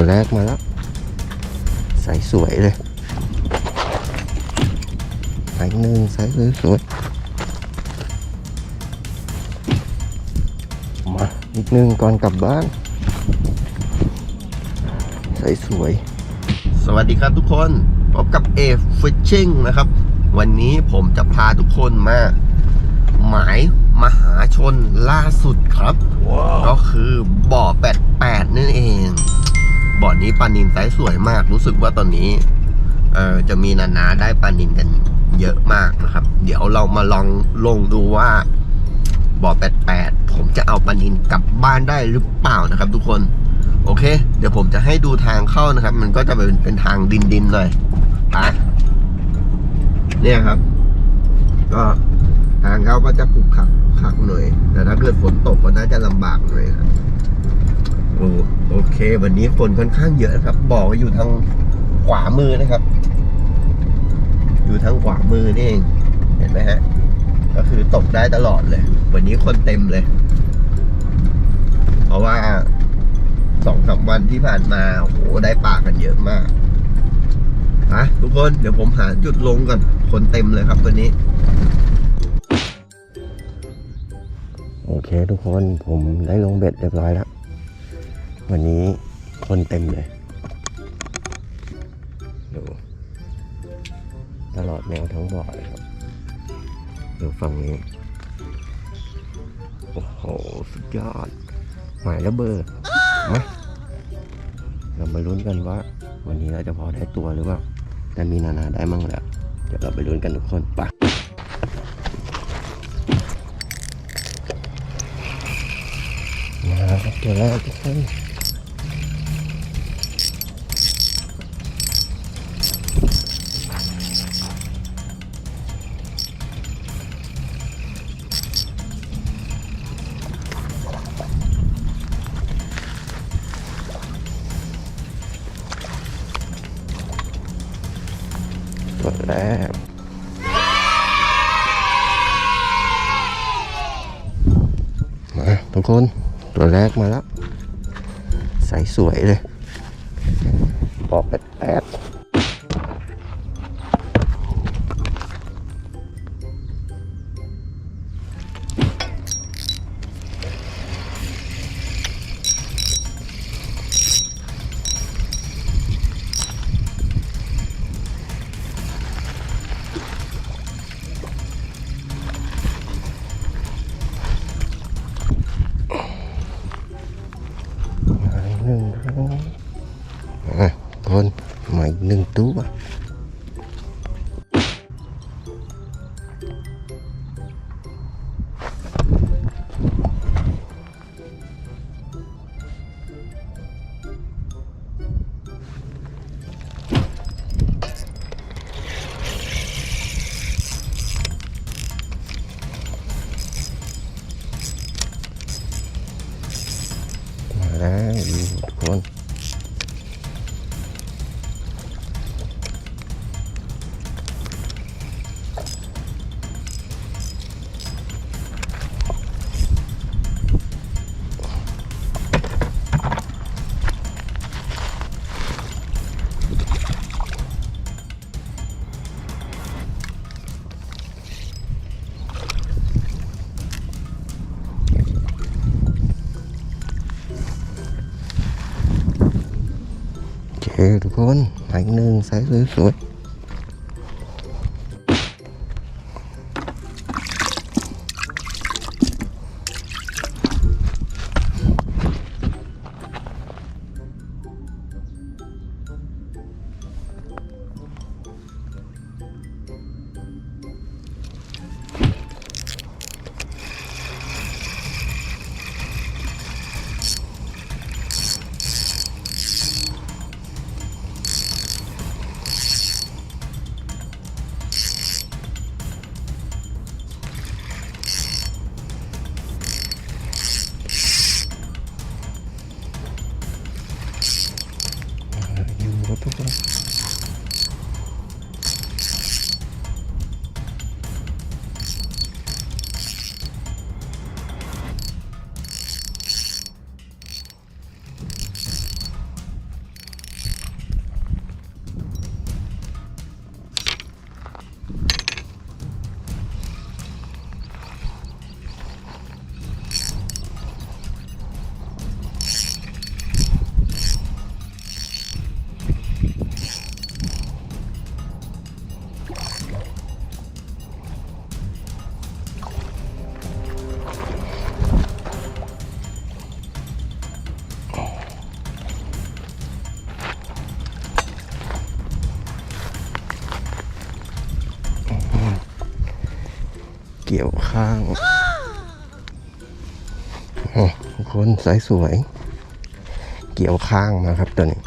ตัวแรกมาแล้วใสสวยเลยใสหนึ่งใสสวยสวยมาอีกหนึ่งก่อนกลับบ้านใสสวย สวัสดีครับทุกคนพบกับเอฟฟิชชิ่งนะครับ วันนี้ผมจะพาทุกคนมา หมายมหาชนล่าสุดครับก็คือบ่อแปดแปดนั่นเอง บ่อนี้ปลานินไซส์สวยมาก รู้สึกว่าตอนนี้ เออจะมีนานาได้ปลานินกันเยอะมากนะครับ เดี๋ยวเรามาลองลงดูว่าบ่อแปดแปดผมจะเอาปลานินกลับบ้านได้หรือเปล่านะครับ ทุกคน โอเค เดี๋ยวผมจะให้ดูทางเข้านะครับ มันก็จะเป็นเป็นทางดินดินหน่อยไปเนี่ยครับ ก็ทางเขาก็จะขรุขระขักหน่อย แต่ถ้าเกิดฝนตกก็น่าจะลำบากหน่อยครับ โอเค วันนี้ฝนค่อนข้างเยอะนะครับ บอกว่าอยู่ทางขวามือนะครับ อยู่ทางขวามือนี่เองเห็นไหมฮะ ก็คือตกได้ตลอดเลย วันนี้คนเต็มเลย เพราะว่าสองสามวันที่ผ่านมาโอ้โหได้ปากกันเยอะมากนะทุกคนเดี๋ยวผมหาจุดลงก่อนคนเต็มเลยครับวันนี้ โอเค ทุกคนผมได้ลงเบ็ดเรียบร้อยแล้ว วันนี้คนเต็มเลย ดู ตลอดแนวทั้งบ่อเลยครับ ดูฝั่งนี้ โอ้โห สุดยอด หมายระเบิดมาเรามาลุ้นกันว่า วันนี้เราจะพอได้ตัวหรือเปล่า แต่มีนานาได้มั่งแล้ว เดี๋ยวเราไปลุ้นกันทุกคนไปมาครับเจอแล้วทุกคน ตัวแรกมาทุกคนตัวแรกมาแล้ว ใสสวยเลย คนมาอีก เคทุกคนหมายหนึ่งใสสวยๆ อ เกี่ยวข้างโอ้คนสายสวย เกี่ยวข้างมาครับตัวนี้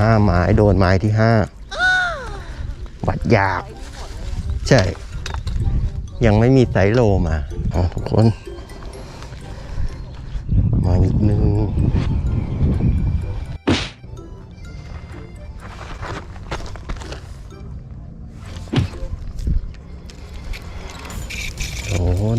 ห้าไม้โดนไม้ที่ห้าวัดยาก ใช่ ยังไม่มีไซโลมาทุกคน มาอีกหนึ่งโดน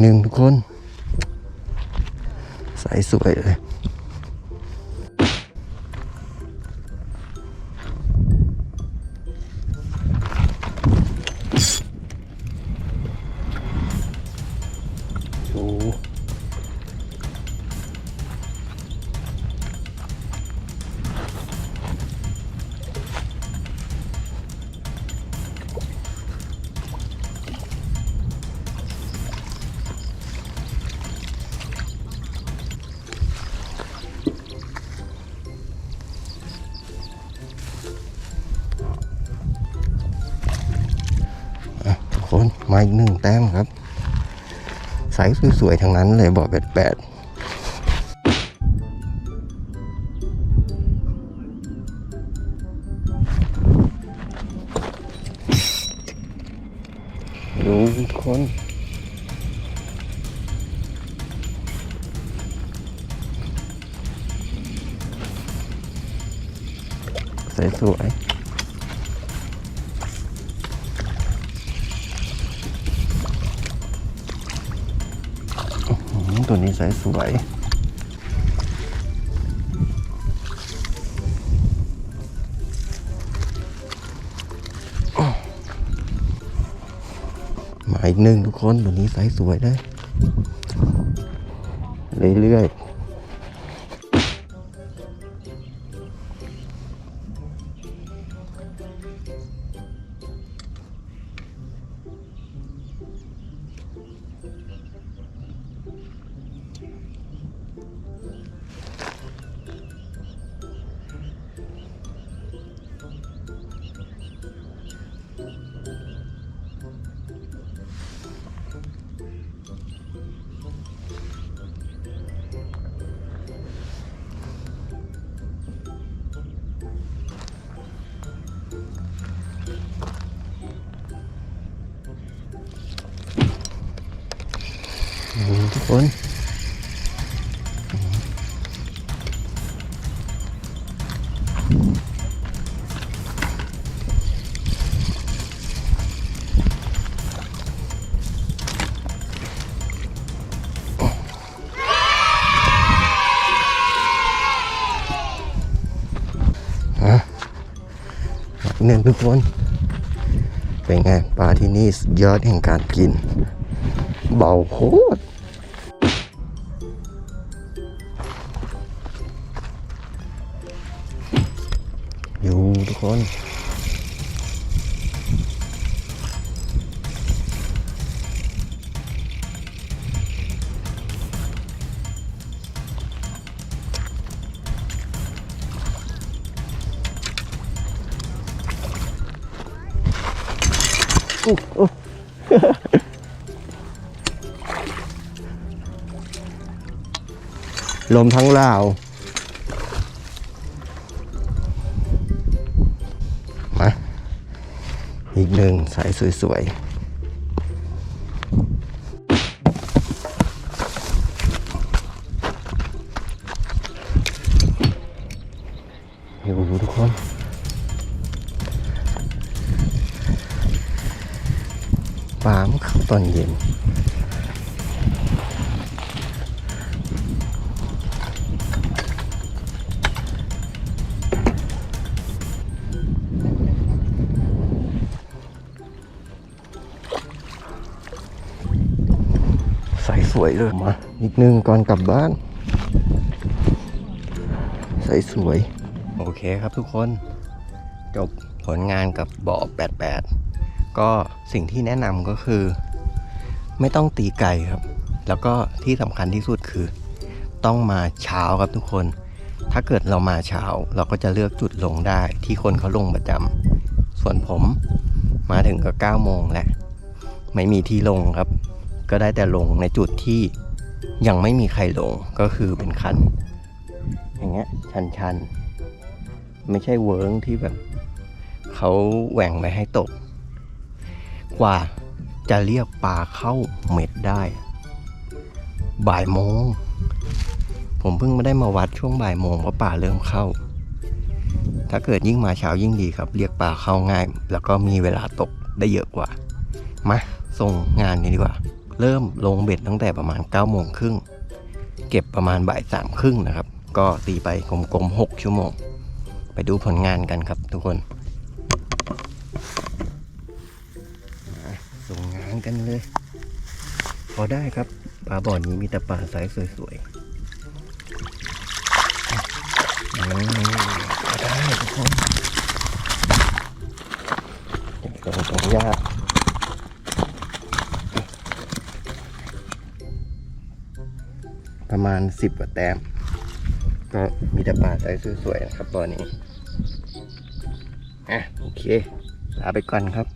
หนึ่งทุกคน ใส่สวยเลย มาอีกหนึ่งแต้มครับใสสวยๆทั้งนั้นเลยบอกแปดแปดดูทุกคนใสสวยอื ตัวนี้ใสสวยมาอีกหนึ่งทุกคนตัวนี้สายสวยเลยเรื่อยๆ คนหนึ่งทุกคนเป็นไงปลาที่นี่ยอดแห่งการกิน เบาโค อยู่ทุกคนอุ๊ยอุ๊ยลมทั้งลาว อีกหนึ่งสายสวยๆอยู่ทุกคนปลามันเข้นตอนเย็น วยเลยมาอีกหนึ่งก่อนกลับบ้าน ใส่สวย โอเคครับทุกคน จบผลงานกับบ่อ 88 ก็สิ่งที่แนะนำก็คือ ไม่ต้องตีไก่ครับ แล้วก็ที่สำคัญที่สุดคือ ต้องมาเช้าครับทุกคน ถ้าเกิดเรามาเช้า เราก็จะเลือกจุดลงได้ที่คนเขาลงประจำส่วนผมมาถึงก็9โมงแหล้วไม่มีที่ลงครับ ก็ได้แต่ลงในจุดที่ยังไม่มีใครลงก็คือเป็นคัน อย่างเงี้ยชันชันๆไม่ใช่เวิร์งที่แบบเขาแหว่งไม่ให้ตก กว่าจะเรียกปลาเข้าเม็ดได้ บ่ายโมง ผมเพิ่งไม่ได้มาวัดช่วงบ่ายโมงเพราะป่าเริ่มเข้า ถ้าเกิดยิ่งมาเช้ายิ่งดีครับ เรียกปลาเข้าง่าย แล้วก็มีเวลาตกได้เยอะกว่า มาส่งงานนี้ดีกว่า เริ่มลงเบ็ดตั้งแต่ประมาณ9ก้าโมงครึ่งเก็บประมาณบ่ายสามครึ่งนะครับ ก็ตีไปกลมๆหกชั่วโมง ไปดูผลงานกันครับทุกคนส่งงานกันเลย พอได้ครับปลาบ่อนี้มีแต่ปลาไซส์สวยๆพอได้ทุกคนเดี๋ยวตรงยาก ประมาณสิบกว่าแต้ม ก็มีแต่ปลาใจสวยๆนะครับตอนนี้อะโอเคลาไปก่อนครับ